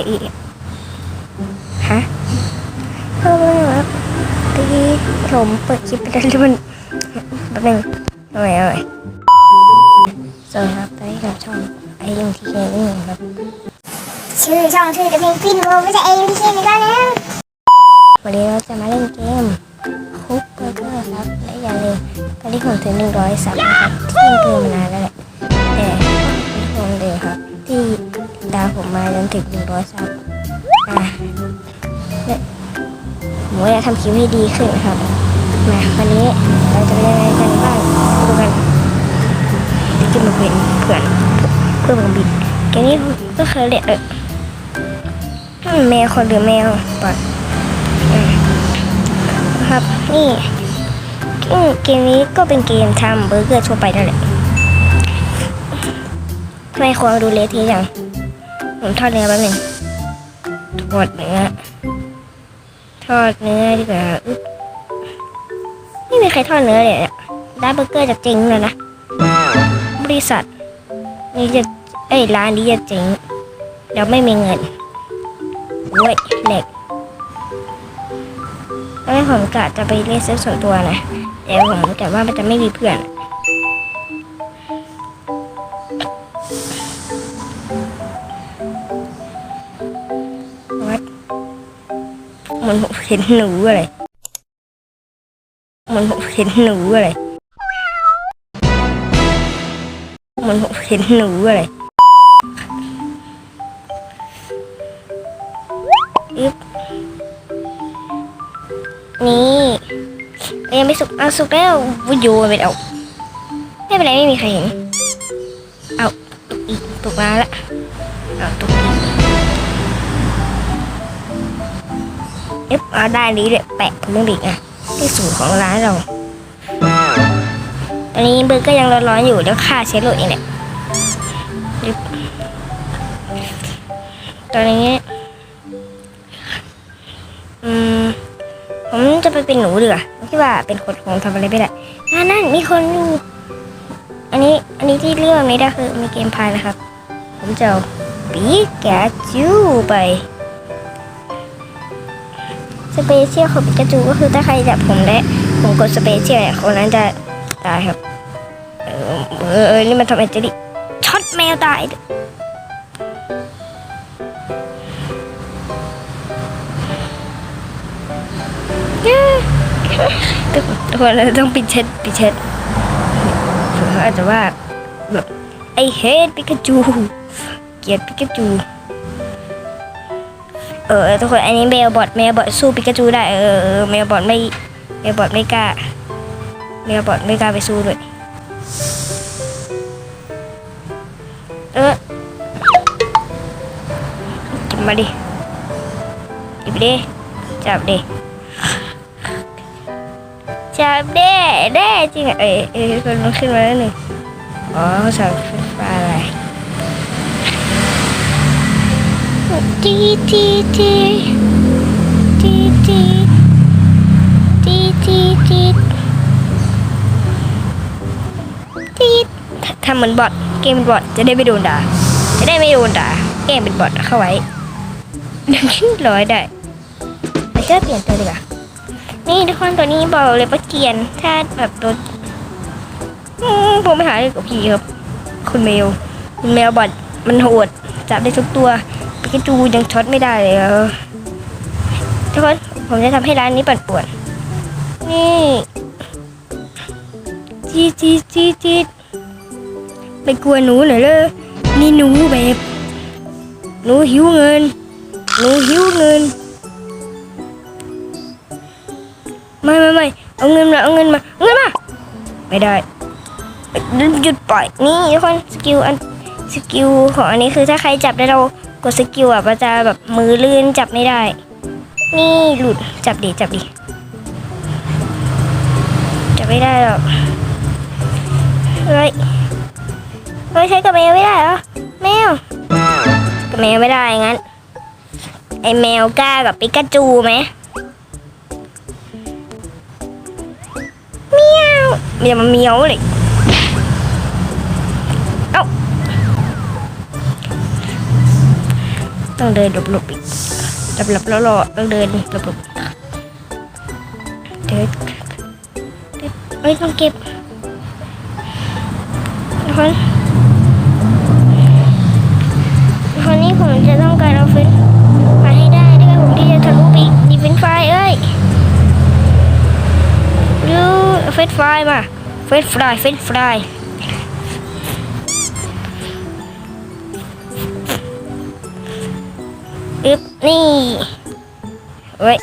อะอีฮะเพิ่มแล้วครับตีผมเปิดคลิปไปได้แล้วมันแป๊บนึงเอาใหม่เอาใหม่สวัสดีครับตอนนี้กับช่องไอเอ็มทีเคนี่ครับชื่อช่องชื่อเดอะเพนกวินโวไม่ใช่เองที่เขียนอีกแล้วนะวันนี้เราจะมาเล่นเกมคุกเบอร์เกอร์ครับและอย่าลืมตอนนี้ผมถึงหนึ่งร้อยสับนะครับที่เกินมานานแล้วแหละ ผมมาจนถึงหนึ่งร้อยสับอะเนี่ยผมว่าจะทำคลิปให้ดีขึ้นนะครับมาวันนี้เราจะไปเล่นอะไรกันบ้างดูกันจะมาเป็นเพื่อนเพื่อนผมบิดเกมนี้ก็เคยเล่นเอออืมแมวคนหรือแมวปะครับนี่เกมนี้ก็เป็นเกมทำเบอร์เกอร์ทั่วไปนั่นแหละทำไมควรดูเลทะอย่าง ผมทอดเนื้อแป๊บหนึงทอดเนื้อทอดเนื้อดีกว่าอึ๊บไม่มีใครทอดเนื้อเลยเนี่ยร้านเบอร์เกอร์จะเจ๊งเลยนะบริษัทนี่จะเอ้ยร้านนี้จะเจ๊งเดี๋ยวไม่มีเงินโว้ยเหล็กตอนแรกผมกะจะไปเล่นเซิร์ฟส่วนตัวนะแต่ผมแต่ว่ามันจะไม่มีเพื่อน มันเห็นหนูอะไรมันเห็นหนูอะไรมันเห็นหนูอะไรอึ๊บนี่ยังไม่สุกเอาสุกแล้ววุ้ยโยไปเอาไม่เป็นไรไม่มีใครเห็นเอาตกอีกตกมาละเอาตกอีก เอฟเอาได้นี้เลยแปะผมต้องดิกอะที่สูตรของร้านเรา ตอนนี้เบอร์ก็ยังร้อนๆอยู่แล้วค่าเชื้อโรคเองเนี่ยตอนนี้อืมผมจะไปเป็นหนูดีกว่าคิดว่าเป็นคนคงทำอะไรไม่ได้นั่นนั่นมีคนอยู่อันนี้อันนี้ที่เรื่องนี้ได้คือมีเกมพายนะครับ ผมจะปีกาจูไป เปเชียลของปิกาจูก็คือถ้าใครจับผมและผมกดสเปเชียลเนี่ยคนนั้นจะตายครับ เออเออเออนี่มันทำไมจะดิช็อตแมวตายทุกทุกคนเราต้องปิดเช็ดปิดเช็ดเขาอาจจะว่าแบบไอเฮดปิกาจู เกียดปิกาจู เออทุกคนอันนี้เมลบอทเมลบอทสู้ปิกาจูได้เออเมลบอทไม่เมลบอทไม่กล้าเมลบอทไม่กล้าไปสู้ด้วยเออจับมาดิหยิบดิจับดิจับได้ได้จริงอะเอ้ยเอ้ยคนมันขึ้นมาแล้วหนึ่งอ๋อเขาสั่งไฟอะไร ทีทีทีทีทีทีทีทีทีทำเหมือนบอทเกมบอทจะได้ไม่โดนด่าจะได้ไม่โดนด่าเกมเป็นบอทเข้าไว้ดี๋ยวขึ้นร้อยได้เจะเปลี่ยนตัวดีกว่านี่ทุกคนตัวนี้บอกเลยว่าเกียนถ้าแบบตัวผมไปหาเรื่องกับพี่ครับ คุณเมลคุณเมลบอดมันโหดจับได้ทุกตัว ปิกาจูยังช็อตไม่ได้เลยเออทุกคนผมจะทำให้ร้านนี้ปั่นป่วน นี่จีจีจีจีไม่กลัวหนูเหรอยเลยนี่หนูแบบหนูหิวเงินหนูหิวเงิน ไม่ไม่ไม่เอาเงินมาเอาเงินมาเอาเงินมาไม่ได้หยุดปล่อยนี่ทุกคนสกิลอันสกิลของอันนี้คือถ้าใครจับได้เรา กดสกิลอะมันจะแบบมือลื่นจับไม่ได้ นี่หลุดจับดิจับดิจับไม่ได้หรอกเฮ้ยเฮ้ยใช้กับแมวไม่ได้เหรอแมวกับแมวไม่ได้งั้น ไอแมวกล้ากับปิกาจูไหมเมียวเดี๋ยวมันเมียวเลย ต้องเดินหลบๆอีกหลบๆแล้วรอต้องเดินหลบๆเดินเอ้ยต้องเก็บทุกคนคราวนี้ผมจะต้องการเอาเฟนมาให้ได้ด้วยผมที่จะทะลุปีกดีเฟนไฟเอ้ยดูเฟนไฟมาเฟนไฟเฟนไฟ นี่เว้ย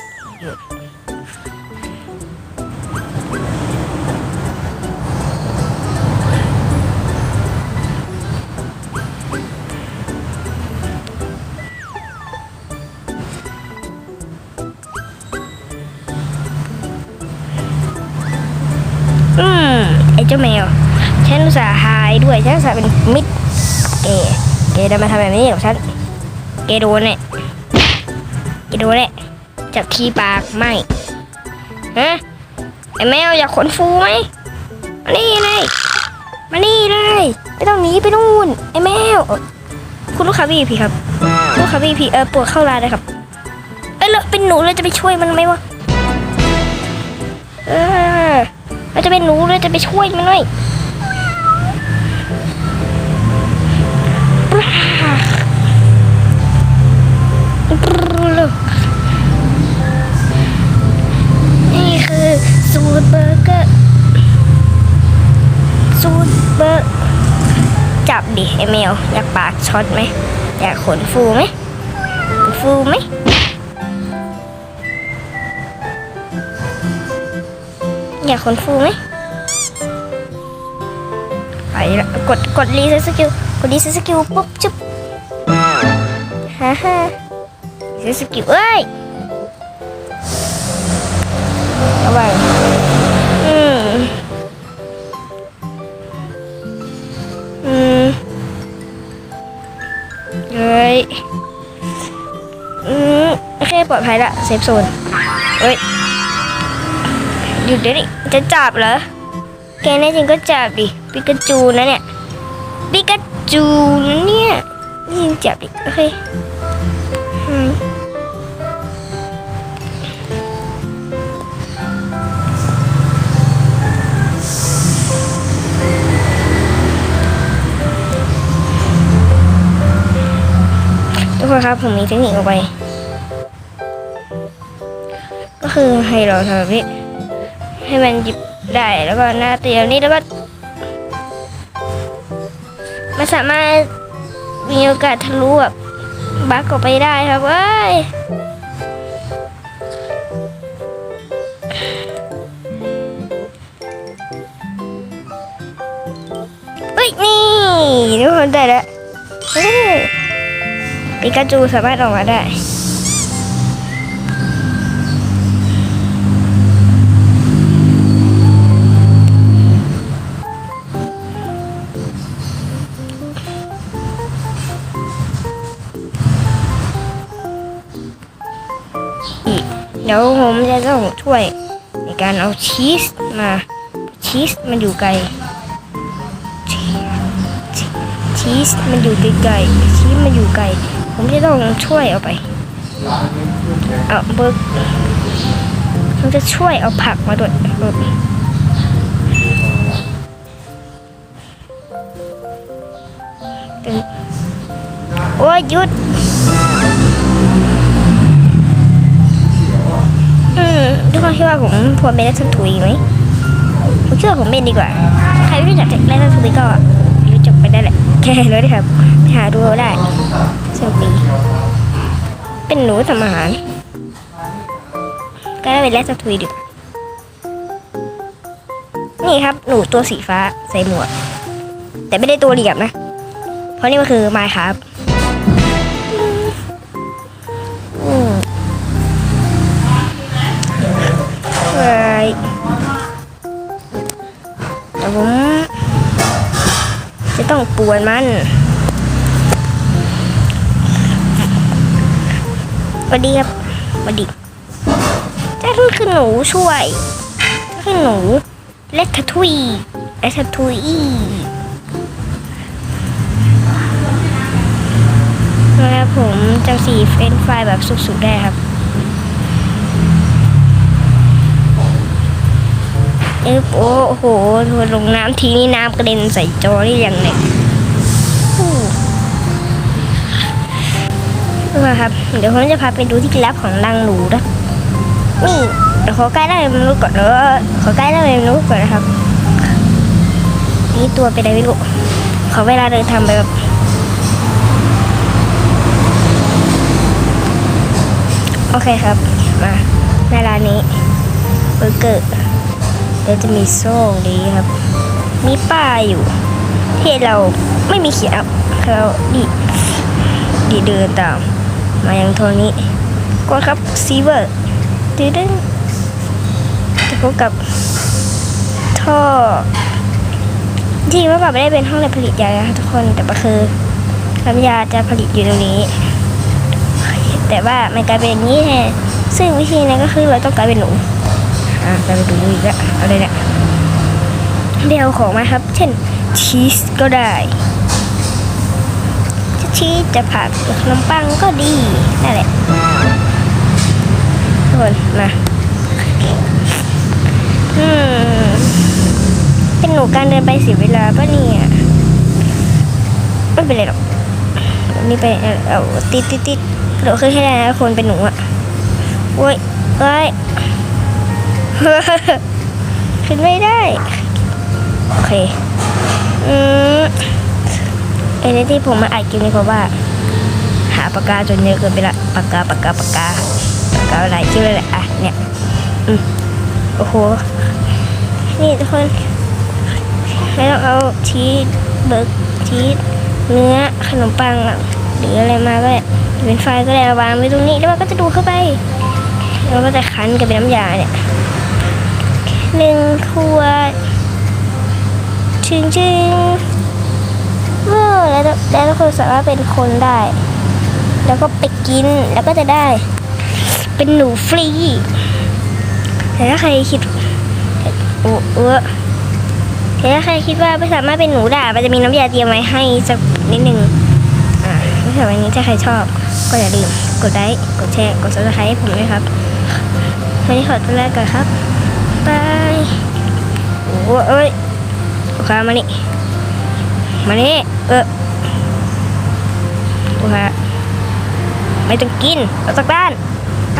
อืมไอ้เจ้าแมวฉันสาห์หายด้วยฉันสาเป็นมิตรเกเกจะมาทำแบบนี้กับฉันเกโดนเนี่ย กโดนเนี่ยจับขี้ปากไม่ฮะไอแมวอยากขนฟูไหมมานี่เลยมานี่เลยไม่ต้องหนีไปนู่นไอแมวคุณลูกค้าพี่พี่ครับลูกค้าพี่พี่เออปวดเข้าร้านเลยครับเอ้ยแล้วเป็นหนูเราจะไปช่วยมันไหมวะเออเราจะเป็นหนูเราจะไปช่วยมันหน่อยปลา นี่คือสูตรเบอร์เกอร์สูตรเบอร์จับดิไอแมวอยากปากช็อตไหมอยากขนฟูไหมฟูไหมอยากขนฟูไหมไปละกดกดรีเซ็ตสกิลกดรีเซ็ตสกิลปุ๊บจุ๊บฮ่าฮ่า รีเซ็ตสกิลเอ้ยเอาไปอืมอืมเฮ้ยอืมโอเคปลอดภัยละเซฟโซนเฮ้ยหยุดเดี๋ยวนี้จะจับเหรอแกแน่จริงก็จับดิปิกาจูนะเนี่ยปิกาจูนะเนี่ยนี่จริงจับดิโอเคอืม คนครับผมมีเทคนิคเอาไป ก็คือให้เราทำแบบนี้ ให้มันหยิบได้แล้วก็หน้าเตียงนี้แล้วก็มันสามารถมีโอกาสทะลุแบบบักออกไปได้ครับเว้ยเฮ้ยนี่ทุกคนได้แล้ว ปิกาจูสามารถออกมาได้อีเดี๋ยวผมจะต้องช่วยในการเอาชีสมา ชีสมันอยู่ไกล ชีชีสมันอยู่ไกลๆชีสมันอยู่ไกล ผมจะต้องช่วยเอาไป เอาเบิร์กผมจะช่วยเอาผักมาด้วยเออตึงโอ้ยหยุดอืมทุกคนคิดว่าผมควรเป็นรัฐทุยไหมผมคิดว่าผมเป็นดีกว่า ใครไม่รู้จักรัฐทุยก็รู้จักไปได้แหละแค่รู้ได้ครับไปหาดูเอาได้ ปีเป็นหนูทำอาหาร ก็ได้เป็นแรัฐทุยดีกนี่ครับหนูตัวสีฟ้าใส่หมวก แต่ไม่ได้ตัวเหลี่ยมนะ เพราะนี่มันคือไม้ครับอืมใช่แต่ผมจะต้องปวนมัน วัสดีครับสวัสดีถ้าขึ้นคือหนูช่วยถ้าขึ้นหนูเลททุยเลททุยแล้วผมจำสีเฟรนช์ฟรายแบบสุกๆได้ครับเออโอ้โหทัวลงน้ำทีนี่น้ำกระเด็นใส่จอนี่อย่างเนี่ย มาครับ เดี๋ยวผมจะพาไปดูที่ลับของรังหนูนะนี่เดี๋ยวขอใกล้ได้มนุษย์ก่อนเนอะขอใกล้ได้มนุษย์ก่อนนะครับ นี่ตัวเป็นอะไรไม่รู้ขอเวลาเดินทางไปแบบโอเคครับ มาในร้านนี้เบอร์เกอร์เดี๋ยวจะมีโซ่ดีครับ มีป้ายอยู่ ที่เราไม่มีเขียนครับเราดีดีเดินตาม มายังโทนี้กดครับซีเวอร์ดื้อดึงจะพบกับท่อจริงเมื่อก่อนไม่ได้เป็นห้องในผลิตยานะทุกคนแต่ก็คือน้ำยาจะผลิตอยู่ตรงนี้ แต่ว่ามันกลายเป็นอย่างนี้แทนซึ่งวิธีนั้นก็คือเราต้องกลายเป็นหนูอะกลายเป็นหนูอีกแล้วอะไรเนี่ยเดี๋ยวของมาครับ เช่นชีสก็ได้ ชีสจะผักขนมปังก็ดีนั่นแหละทุกคนมาอืมเป็นหนูการเดินไปเสียเวลาป่ะเนี่ยไม่เป็นไรหรอกนี่ไปเอาเอติดติดติดกระโดดขึ้นให้ได้นะคนเป็นหนูอะโอ้ยเอ้ยขึ้นไม่ได้ โอเค อืม ไอ้ที่ผมมาอัดคลิปนี้เพราะว่า หาปากกาจนเยอะเกินไปละปากกาปากกาปากกาปากกาอะไรชื่ออะไรอะเนี่ยอืมโอ้โห นี่ทุกคนไม่ต้องเอาชีสเบิร์กชีสเนื้อขนมปังหรืออะไรมาก็ได้เป็นไฟก็ได้วางไว้ตรงนี้แล้วมันก็จะดูเข้าไปแล้วก็จะคั้นกับเป็นน้ำยาเนี่ยหนึ่งขวดชึงชึง แล้วแล้วทุกคนสามารถเป็นคนได้ แล้วก็ไปกินแล้วก็จะได้ เป็นหนูฟรีแต่ถ้าใครคิดโอ้เออแต่ถ้าใครคิดว่าไม่สามารถเป็นหนูได้มันจะมีน้ำยาเตรียมไว้ให้สักนิดนึงอ่าไม่สำหรับวันนี้ถ้าใครชอบ ก็อย่าลืมกดไลค์กดแชร์กดซับสไครต์ให้ผมด้วยครับวันนี้ขอตัวลาก่อนครับบายโอ้เอ้ยลูกค้ามานี่มานี่เออ ลูกค้าไม่ต้องกินเอาจากบ้านไป